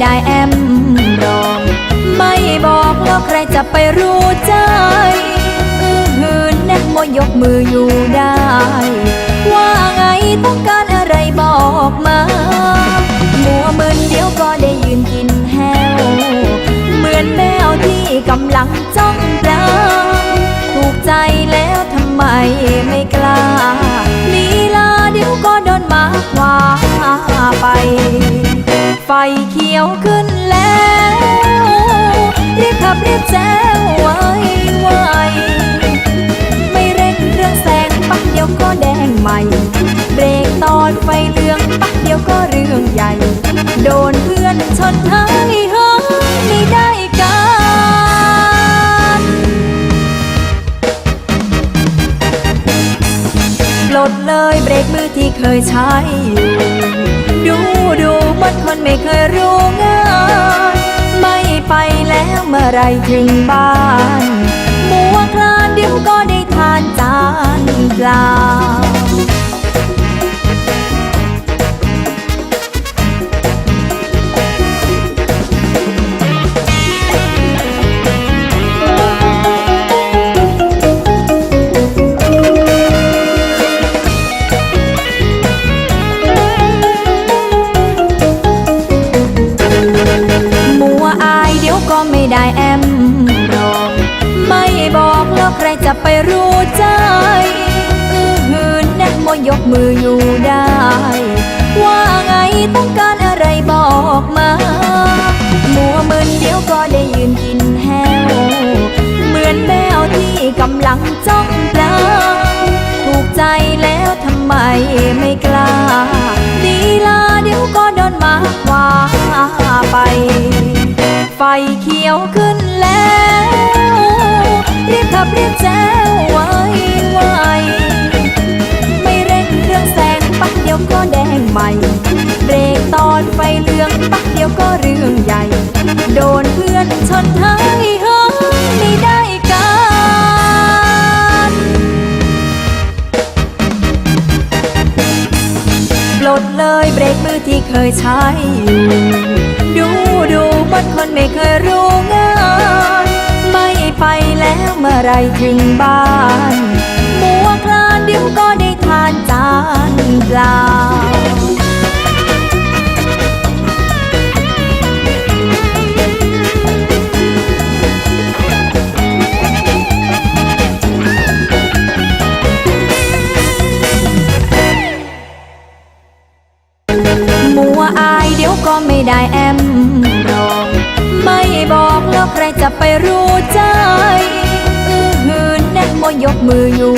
ได้แอมรอง ไม่บอกแล้วใครจะไปรู้ใจเออหืนแนกมวยยกมืออยู่ได้ ว่าไงต้องการอะไรบอกมามัวมืนเดี๋ยวก็ได้ยืนกินแหวเหมือนแมวที่กำลังจ้องปลาถูกใจแล้วทำไมไม่กล้าลีลาเดี๋ยวก็โดนมาคว้าไป ไฟเขียวขึ้นแล้วรีบขับรีบแจ้วไว้ไวไม่เร่งเครื่องแซงปักเดียวก็แดงใหม่เบรกตอนไฟเหลืองปักเดียวก็เรื่องใหญ่ โดนเพื่อนชนท้ายเฮ้ยไม่ได้การปลดเลยเบรกมือที่เคยใช้ดู ดูเหมือนคนไม่เคยรู้งานไม่ไปแล้วเมื่อไรถึงบ้าน มัวคลานเดี๋ยวก็ได้ทานจานเปล่า ไปรู้ใจอือหืนแน่โมยกมืออยู่ได้ ว่าไงต้องการอะไรบอกมามัวมึนเดี๋ยวก็ได้ยืนกินแห้วเหมือนแมวที่กำลังจ้องปลาถูกใจแล้วทำไมไม่กล้าลีลาเดี๋ยวก็โดนมาคว้าไป ไฟเขียวขึ้นแล้ว รีบขับรีบแจ้ ใหม่ เบรกตอนไฟเหลืองปักเดียวก็เรื่องใหญ่ โดนเพื่อนชนท้ายเฮ้ยไม่ได้การปลดเลยเบรกมือที่เคยใช้อยู่ดูดูเหมือนคนไม่เคยรู้งานไม่ไปแล้วเมื่อไรถึงบ้านมัวคลานเดี๋ยวก็ได้ทานจานเปล่า ยเดี๋ยวก็ไม่ได้แอมรองไม่บอกแล้วใครจะไปรู้ใจ อือหืนแน่โมยกมืออยู่